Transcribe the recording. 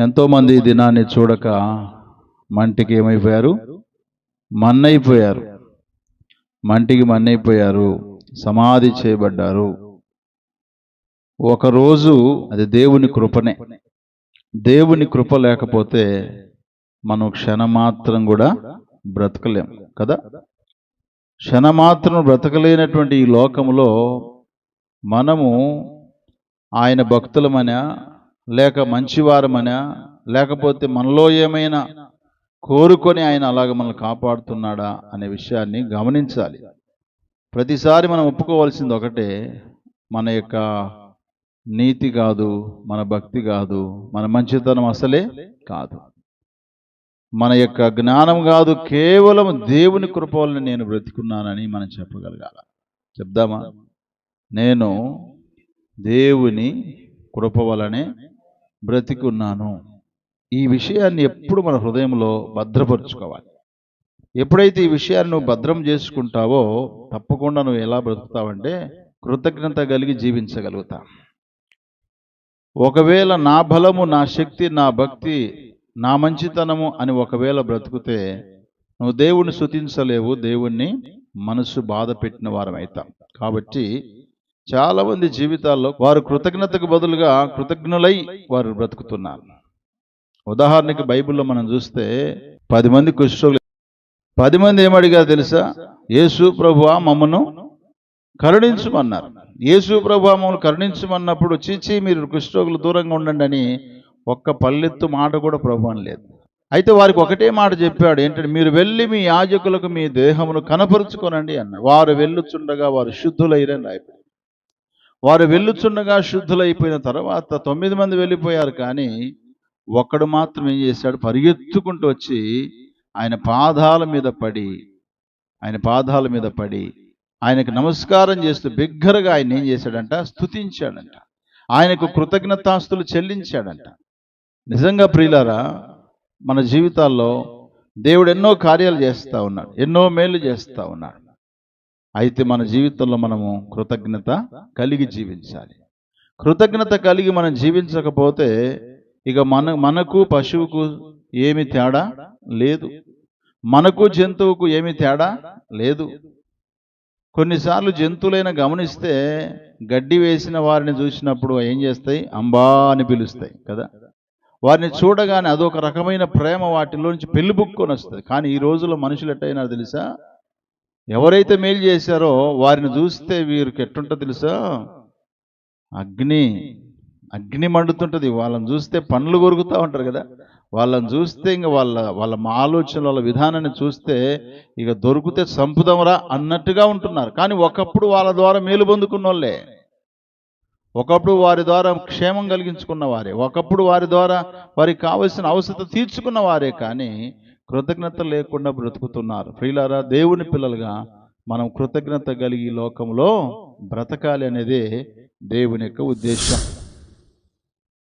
ఎంతోమంది ఈ దినాన్ని చూడక మంటికి ఏమైపోయారు? మన్నైపోయారు. మంటికి మన్నైపోయారు. సమాధి చేయబడ్డారు. ఒకరోజు అది దేవుని కృపనే. దేవుని కృప లేకపోతే మనం క్షణమాత్రం కూడా బ్రతకలేం కదా? క్షణమాత్రం బ్రతకలేనటువంటి ఈ లోకములో మనము ఆయన భక్తులమనా లేక మంచివారమనా? లేకపోతే మనలో ఏమైనా కోరుకొని ఆయన అలాగ మనల్ని కాపాడుతున్నాడా అనే విషయాన్ని గమనించాలి. ప్రతిసారి మనం ఒప్పుకోవాల్సింది ఒకటే మన యొక్క నీతి కాదు మన భక్తి కాదు మన మంచితనం అసలే కాదు. మన యొక్క జ్ఞానం కాదు కేవలం దేవుని కృప వలన నేను బ్రతికున్నానని మనం చెప్పగలగాల. చెప్దామా? నేను దేవుని కృప వలనే బ్రతికున్నాను. ఈ విషయాన్ని ఎప్పుడు మన హృదయంలో భద్రపరుచుకోవాలి. ఎప్పుడైతే ఈ విషయాన్ని నువ్వు భద్రం చేసుకుంటావో తప్పకుండా నువ్వు ఎలా బ్రతుకుతావంటే కృతజ్ఞత కలిగి జీవించగలుగుతా. ఒకవేళ నా బలము నా శక్తి నా భక్తి నా మంచితనము అని ఒకవేళ బ్రతుకుతే నువ్వు దేవుణ్ణి శుతించలేవు దేవుణ్ణి మనసు బాధ పెట్టిన వారం అవుతాం కాబట్టి చాలా మంది జీవితాల్లో వారు కృతజ్ఞతకు బదులుగా కృతజ్ఞులై వారు బ్రతుకుతున్నారు. ఉదాహరణకి బైబిల్లో మనం చూస్తే పది మంది కుష్ఠరోగులు పది మంది ఏమడిగారు తెలుసా? యేసు ప్రభువా మమ్మను కరుణించమన్నారు. యేసు ప్రభు మమ్మల్ని కరుణించమన్నప్పుడు చీచి మీరు కుష్ఠరోగులు దూరంగా ఉండండి అని ఒక్క పల్లెత్తు మాట కూడా ప్రభు లేదు అయితే వారికి ఒకటే మాట చెప్పాడు ఏంటంటే మీరు వెళ్ళి మీ యాజకులకు మీ దేహమును కనపరుచుకోనండి అన్నారు వారు వెళ్ళుచుండగా వారు శుద్ధులైరని రాయబడి వారు వెళ్ళుచుండగా శుద్ధులైపోయిన తర్వాత తొమ్మిది మంది వెళ్ళిపోయారు కానీ ఒక్కడు మాత్రం ఏం చేశాడు? పరిగెత్తుకుంటూ వచ్చి ఆయన పాదాల మీద పడి ఆయన పాదాల మీద పడి ఆయనకు నమస్కారం చేస్తూ బిగ్గరగా ఆయన ఏం చేశాడంట? స్థుతించాడంట ఆయనకు కృతజ్ఞతాస్తులు చెల్లించాడంట. నిజంగా ప్రియులారా మన జీవితాల్లో దేవుడు ఎన్నో కార్యాలు చేస్తూ ఉన్నాడు ఎన్నో మేలు చేస్తూ ఉన్నాడు. అయితే మన జీవితంలో మనము కృతజ్ఞత కలిగి జీవించాలి. కృతజ్ఞత కలిగి మనం జీవించకపోతే ఇక మన మనకు పశువుకు ఏమి తేడా లేదు. మనకు జంతువుకు ఏమి తేడా లేదు. కొన్నిసార్లు జంతువులైన గమనిస్తే గడ్డి వేసిన వారిని చూసినప్పుడు ఏం చేస్తాయి? అంబా అని పిలుస్తాయి కదా. వారిని చూడగానే అదొక రకమైన ప్రేమ వాటిలోంచి పెళ్ళిబుక్కొని వస్తుంది కానీ ఈ రోజుల్లో మనుషులు ఎట్టయినా తెలుసా? ఎవరైతే మేలు చేశారో వారిని చూస్తే వీరికి ఎట్టుంటో తెలుసా? అగ్ని అగ్ని మండుతుంటుంది. వాళ్ళని చూస్తే పండ్లు కొరుకుతూ ఉంటారు కదా. వాళ్ళని చూస్తే ఇంక వాళ్ళ వాళ్ళ ఆలోచన వాళ్ళ విధానాన్ని చూస్తే ఇక దొరికితే చంపుదాంరా అన్నట్టుగా ఉంటున్నారు. కానీ ఒకప్పుడు వాళ్ళ ద్వారా మేలు పొందుకున్న వాళ్ళే ఒకప్పుడు వారి ద్వారా క్షేమం కలిగించుకున్న వారే. ఒకప్పుడు వారి ద్వారా వారికి కావలసిన అవసరం తీర్చుకున్న వారే కానీ కృతజ్ఞత లేకుండా బ్రతుకుతున్నారు. ప్రియులారా దేవుని పిల్లలుగా మనం కృతజ్ఞత కలిగి లోకంలో బ్రతకాలి అనేదే దేవుని యొక్క ఉద్దేశం.